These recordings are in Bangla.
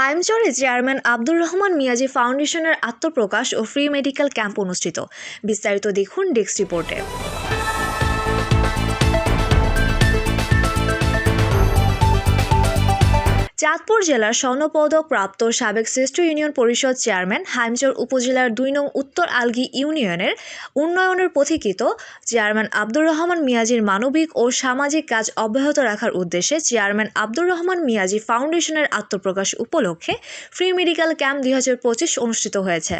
হাইমচরে চেয়ারম্যান আব্দুর রহমান মিয়াজি ফাউন্ডেশনের আত্মপ্রকাশ ও ফ্রি মেডিকেল ক্যাম্প অনুষ্ঠিত। বিস্তারিত দেখুন ডেস্ক রিপোর্টে। চাঁদপুর জেলার স্বর্ণপদক প্রাপ্ত সাবেক শ্রেষ্ঠ ইউনিয়ন পরিষদ চেয়ারম্যান হাইমচর উপজেলার দুই নং উত্তর আলগি ইউনিয়নের উন্নয়নের পথিকৃত চেয়ারম্যান আব্দুর রহমান মিয়াজির মানবিক ও সামাজিক কাজ অব্যাহত রাখার উদ্দেশ্যে চেয়ারম্যান আব্দুর রহমান মিয়াজি ফাউন্ডেশনের আত্মপ্রকাশ উপলক্ষে ফ্রি মেডিকেল ক্যাম্প দুই হাজার পঁচিশ অনুষ্ঠিত হয়েছে।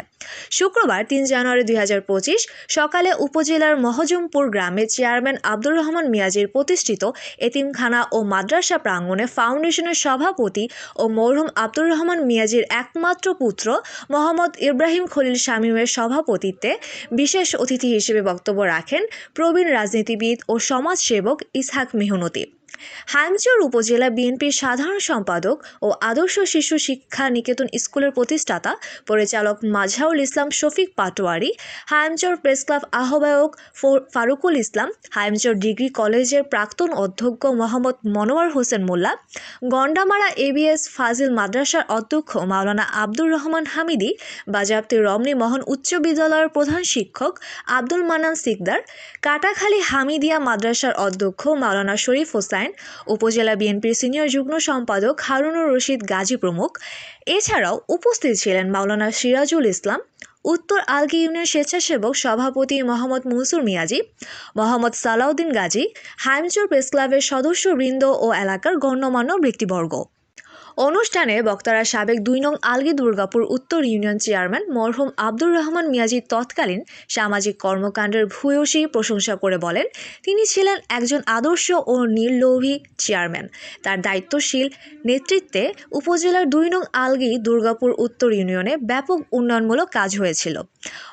শুক্রবার তিন জানুয়ারি দুই হাজার পঁচিশ সকালে উপজেলার মহজমপুর গ্রামে চেয়ারম্যান আব্দুর রহমান মিয়াজির প্রতিষ্ঠিত এতিমখানা ও মাদ্রাসা প্রাঙ্গণে ফাউন্ডেশনের সভাপতি ও মরহুম আব্দুর রহমান মিয়াজির একমাত্র পুত্র মোহাম্মদ ইব্রাহিম খলিল শামীমের সভাপতিত্বে বিশেষ অতিথি হিসেবে বক্তব্য রাখেন প্রবীণ রাজনীতিবিদ ও সমাজসেবক ইসহাক মেহনতি। হাইমচর উপজেলা বিএনপির সাধারণ সম্পাদক ও আদর্শ শিশু শিক্ষা নিকেতন স্কুলের প্রতিষ্ঠাতা, পরিচালক মাঝহাউল ইসলাম শফিক পাটোয়ারি হাইমচর প্রেস ক্লাব আহ্বায়ক ফারুকুল ইসলাম হাইমচর ডিগ্রি কলেজের প্রাক্তন অধ্যক্ষ মোহাম্মদ মনোয়ার হোসেন মোল্লা, গন্ডামারা এবিএস ফাজিল মাদ্রাসার অধ্যক্ষ মাওলানা আব্দুর রহমান হামিদি বাজেয়াপ্তি রমনী মোহন উচ্চ বিদ্যালয়ের প্রধান শিক্ষক আব্দুল মানান সিকদার, কাটাখালী হামিদিয়া মাদ্রাসার অধ্যক্ষ মাওলানা শরীফ হোসাইন উপজেলা বিএনপির সিনিয়র যুগ্ম সম্পাদক হারুনুর রশিদ গাজী প্রমুখ। এছাড়াও উপস্থিত ছিলেন মাওলানা সিরাজুল ইসলাম, উত্তর আলগি ইউনিয়ন স্বেচ্ছাসেবক সভাপতি মোহাম্মদ মনসুর মিয়াজি, মোহাম্মদ সালাউদ্দিন গাজী, হাইমচর প্রেস ক্লাবের সদস্যবৃন্দ ও এলাকার গণ্যমান্য ব্যক্তিবর্গ। অনুষ্ঠানে বক্তারা সাবেক দুই নং আলগি দুর্গাপুর উত্তর ইউনিয়ন চেয়ারম্যান মরহুম আব্দুর রহমান মিয়াজির তৎকালীন সামাজিক কর্মকাণ্ডের ভূয়সী প্রশংসা করে বলেন, তিনি ছিলেন একজন আদর্শ ও নির্লোভী চেয়ারম্যান। তার দায়িত্বশীল নেতৃত্বে উপজেলার দুই নং আলগি দুর্গাপুর উত্তর ইউনিয়নে ব্যাপক উন্নয়নমূলক কাজ হয়েছিল।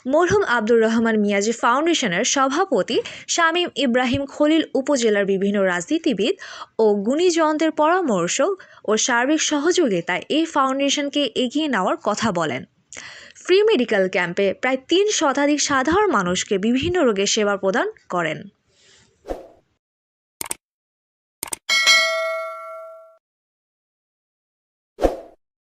মরহুম আব্দুর রহমান মিয়াজি ফাউন্ডেশনের সভাপতি শামীম ইব্রাহিম খলিল উপজেলার বিভিন্ন রাজনীতিবিদ ও গুণীজনদের পরামর্শ ও সার্বিক সহযোগিতায় এই ফাউন্ডেশনকে এগিয়ে নেওয়ার কথা বলেন। ফ্রি মেডিকেল ক্যাম্পে প্রায় তিন শতাধিক সাধারণ মানুষকে বিভিন্ন রোগের সেবা প্রদান করেন।